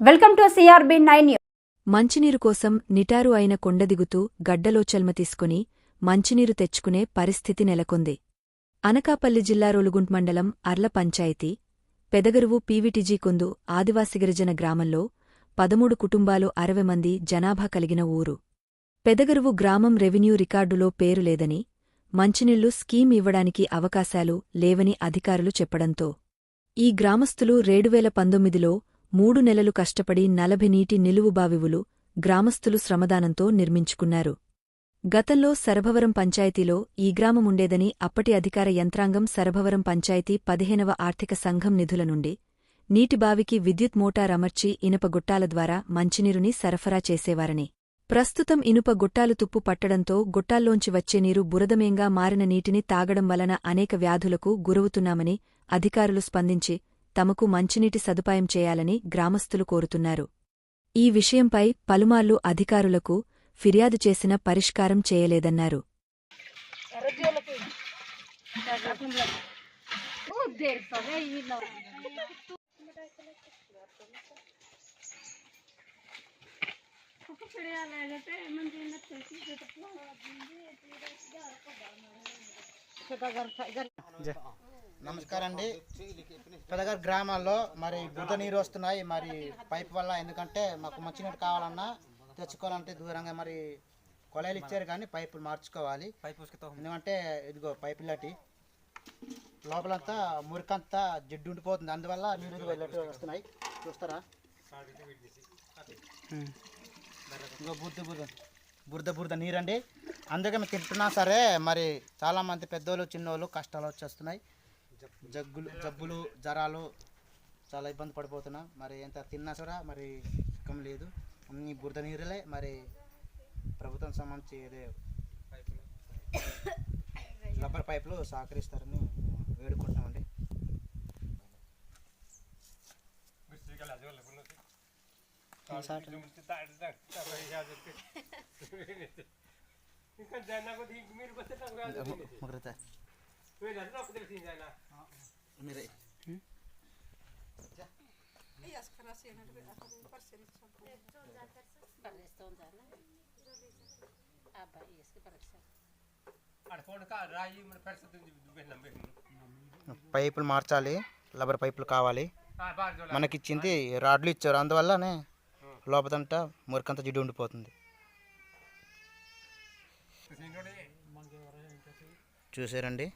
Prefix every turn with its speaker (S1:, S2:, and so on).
S1: Welcome to CRB nine
S2: మంచినీరు కోసం నిటారు అయిన కొండదిగుతూ గడ్డలో చల్మ తీసుకుని మంచినీరు తెచ్చుకునే పరిస్థితి నెలకొంది. అనకాపల్లి జిల్లా రొలుగుంట్ మండలం అర్ల పంచాయతీ పెదగరువు పీవిటిజీ కొందు ఆదివాసిగిరిజన గ్రామంలో పదమూడు కుటుంబాలు అరవై మంది జనాభా కలిగిన ఊరు. పెదగరువు గ్రామం రెవెన్యూ రికార్డులో పేరు లేదని మంచినీళ్ళు స్కీమ్ ఇవ్వడానికి అవకాశాలు లేవని అధికారులు చెప్పడంతో ఈ గ్రామస్తులు రెండువేల పంతొమ్మిదిలో మూడు నెలలు కష్టపడి నలభై నీటి నిలువుబావివులు గ్రామస్థులు శ్రమదానంతో నిర్మించుకున్నారు. గతంలో సరభవరం పంచాయతీలో ఈ గ్రామముండేదని అప్పటి అధికార యంత్రాంగం సరభవరం పంచాయతీ పదిహేనవ ఆర్థిక సంఘం నిధుల నుండి నీటిబావికి విద్యుత్ మోటార్ అమర్చి ఇనుప గుట్టాల ద్వారా మంచినీరుని సరఫరా చేసేవారని. ప్రస్తుతం ఇనుప గుట్టాలు తుప్పు పట్టడంతో గుట్టాల్లోంచి వచ్చే నీరు బురదమేంగా మారిన నీటిని తాగడం వలన అనేక వ్యాధులకు గురవుతున్నామని అధికారులు స్పందించి తమకు మంచినీటి సదుపాయం చేయాలని గ్రామస్తులు కోరుతున్నారు. ఈ విషయంపై పలుమార్లు అధికారులకు ఫిర్యాదు చేసిన పరిష్కారం చేయలేదన్నారు.
S3: నమస్కారం అండి పెదగారు గ్రామాల్లో మరి బుద్ధ నీరు వస్తున్నాయి. మరి పైప్ వల్ల ఎందుకంటే మాకు మంచినీరు కావాలన్నా తెచ్చుకోవాలంటే దూరంగా మరి కొలాయిలు ఇచ్చారు కానీ పైపులు మార్చుకోవాలి. ఎందుకంటే ఇదిగో పైపు ఇలాంటి లోపలంతా మురికంతా జిడ్డు ఉండిపోతుంది. అందువల్ల నీరు వస్తున్నాయి. చూస్తారా? ఇదిగో బుద్ధ బుద్ధ బురద బురద నీరండి. అందుకే మేము తింటున్నా సరే మరి చాలామంది పెద్దోళ్ళు చిన్నోళ్ళు కష్టాలు వచ్చేస్తున్నాయి. జగ్గులు జబ్బులు జ్వరాలు చాలా ఇబ్బంది పడిపోతున్నాం మరి ఎంత తిన్నా సరే మరి సుఖం లేదు అన్ని బురద నీరులే మరి ప్రభుత్వం సంబంధించి ఇదే రబ్బర్ పైపులు సహకరిస్తారని మీరే పైపులు మార్చాలి. రబ్బర్ పైపులు కావాలి. మనకి ఇచ్చింది రాడ్లు ఇచ్చారు. అందువల్లనే లోపలంతా మురికంతా జిడ్డు ఉండిపోతుంది. చూసారండి?